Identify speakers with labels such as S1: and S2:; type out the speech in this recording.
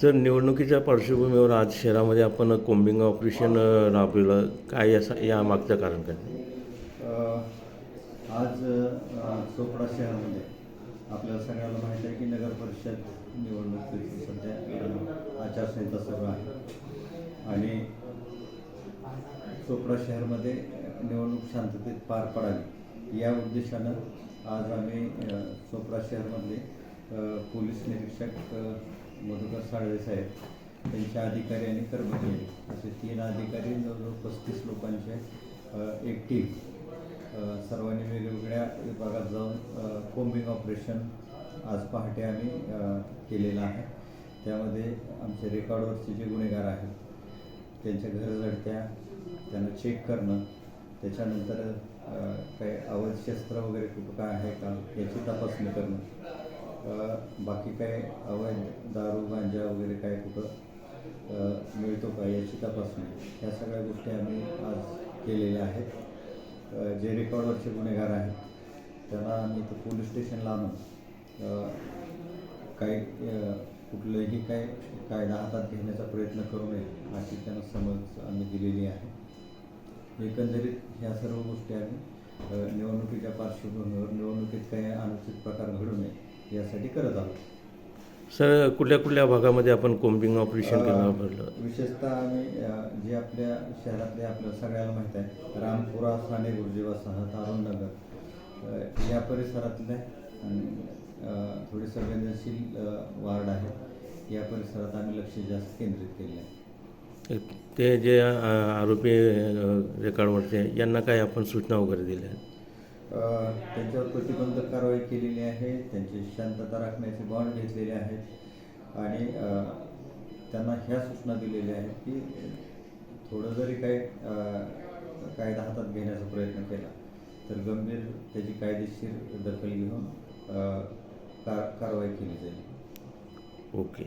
S1: Sir निवडणुकीच्या पार्श्वभूमीवर आज शहरामध्ये आपण कोंबिंग ऑपरेशन अ, राबवलं. काय याचा या मागचं कारण काय?
S2: आज चोपडा शहरामध्ये आपल्याला सगळ्यांना माहीत आहे की नगर परिषद निवडणुकीची सध्या आचारसंहिता सुरू आहे. आणि चोपडा शहरमध्ये निवडणूक शांततेत पार पडावी या उद्देशानं आज आम्ही चोपडा शहरमधले पोलीस निरीक्षक मधुकर साळवे साहेब त्यांचे अधिकारी आणि कर्मचारी असे तीन अधिकारी जवळजवळ पस्तीस लोकांचे एक टीम सर्वांनी वेगवेगळ्या विभागात जाऊन कोम्बिंग ऑपरेशन आज पहाटे आम्ही केलेलं आहे. त्यामध्ये आमचे रेकॉर्डवरचे जे गुन्हेगार आहेत त्यांच्या घरझडत्या त्यांना चेक करणं त्याच्यानंतर काही अवैध शस्त्र वगैरे कुठं काय आहे का याची तपासणी करणं बाकी काय अवैध दारू गांजा वगैरे काय कुठं मिळतो का याची तपासणी? ह्या सगळ्या गोष्टी आम्ही आज केलेल्या आहेत. जे रेकॉर्डवरचे गुन्हेगार आहेत त्यांना आम्ही तर पोलीस स्टेशनला आणून काही कुठलंही काय कायदा हातात घेण्याचा प्रयत्न करू नये अशी त्यांना समज आम्ही दिलेली आहे. एकंदरीत ह्या सर्व गोष्टी आम्ही निवडणुकीच्या पार्श्वभूमीवर निवडणुकीत काही अनुचित प्रकार घडू नये. यासाठी करत आहोत.
S1: सर कुठल्या कुठल्या भागामध्ये आपण कोम्बिंग ऑपरेशन केलं पडलं
S2: विशेषतः आम्ही अ, जे आपल्या शहरातले आपल्याला सगळ्याला माहीत आहे रामपुरा साने गुरुजीवासह तारुणनगर अ, या परिसरातल्या आणि अ, थोडे संवेदनशील अ, वार्ड आहेत या परिसरात आम्ही लक्ष जास्त केंद्रित केले आहे.
S1: ते जे अ, आरोपी अ, रेकॉर्डवरचे आहे, यांना काय आपण सूचना वगैरे दिल्या आहेत?
S2: त्यांच्यावर प्रतिबंधक कारवाई केलेली आहे. त्यांची शांतता राखण्याचे बॉन्ड घेतलेले आहेत. आणि त्यांना ह्या सूचना दिलेल्या आहेत की थोडं जरी काही कायदा हातात घेण्याचा प्रयत्न केला तर गंभीर त्याची कायदेशीर दखल घेऊन कार कारवाई केली जाईल.
S1: ओके.